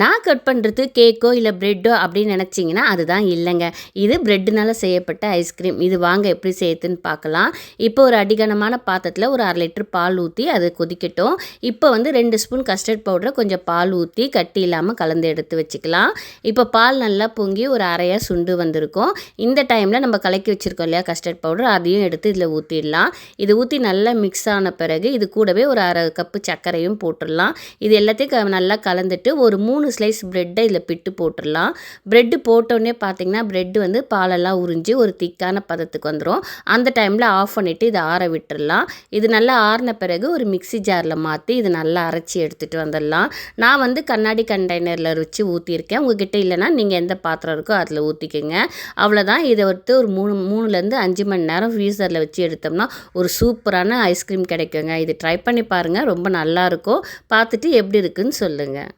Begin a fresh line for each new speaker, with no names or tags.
நான் கட் பண்ணுறது கேக்கோ இல்லை ப்ரெட்டோ அப்படின்னு நினச்சிங்கன்னா அதுதான் இல்லைங்க. இது ப்ரெட்டுனால செய்யப்பட்ட ஐஸ்கிரீம் இது வாங்க எப்படி செய்யுதுன்னு பார்க்கலாம். இப்போ ஒரு அடிகனமான பாத்திரத்தில் ஒரு அரை லிட்டர் பால் ஊற்றி அது கொதிக்கட்டும். இப்போ வந்து ரெண்டு ஸ்பூன் கஸ்டர்ட் பவுடரை கொஞ்சம் பால் ஊற்றி கட்டி இல்லாமல் கலந்து எடுத்து வச்சுக்கலாம். இப்போ பால் நல்லா பொங்கி ஒரு அரையாக சுண்டு வந்திருக்கும். இந்த டைமில் நம்ம கலக்கி வச்சுருக்கோம் இல்லையா கஸ்டர்ட் பவுடர் அதையும் எடுத்து இதில் ஊற்றிடலாம் இது ஊற்றி நல்லா மிக்ஸ் ஆன பிறகு இது கூடவே ஒரு அரை கப்பு சர்க்கரையும் போட்டுடலாம். இது எல்லாத்தையும் நல்லா கலந்துட்டு ஒரு மூணு மூணு ஸ்லைஸ் ப்ரெட்டை இதில் பிட்டு போட்டுடலாம் ப்ரெட்டு போட்டோடனே பார்த்தீங்கன்னா ப்ரெட்டு வந்து பாலெல்லாம் உறிஞ்சி ஒரு திக்கான பதத்துக்கு வந்துடும் அந்த டைமில் ஆஃப் பண்ணிவிட்டு இதை ஆற விட்டுடலாம் இது நல்லா ஆறின பிறகு ஒரு மிக்சி ஜாரில் மாற்றி இது நல்லா அரைச்சி எடுத்துகிட்டு வந்துடலாம். நான் வந்து கண்ணாடி கண்டெய்னரில் வச்சு ஊற்றிருக்கேன் உங்ககிட்ட இல்லைனா நீங்கள் எந்த பாத்திரம் இருக்கோ அதில் ஊற்றிக்கோங்க அவ்வளோதான் இதை வந்து ஒரு மூணு மூணுலேருந்து அஞ்சு மணி நேரம் ஃப்ரீசரில் வச்சு எடுத்தோம்னா ஒரு சூப்பரான ஐஸ்கிரீம் கிடைக்குங்க. இது ட்ரை பண்ணி பாருங்கள் ரொம்ப நல்லாயிருக்கும் பார்த்துட்டு எப்படி இருக்குன்னு சொல்லுங்கள்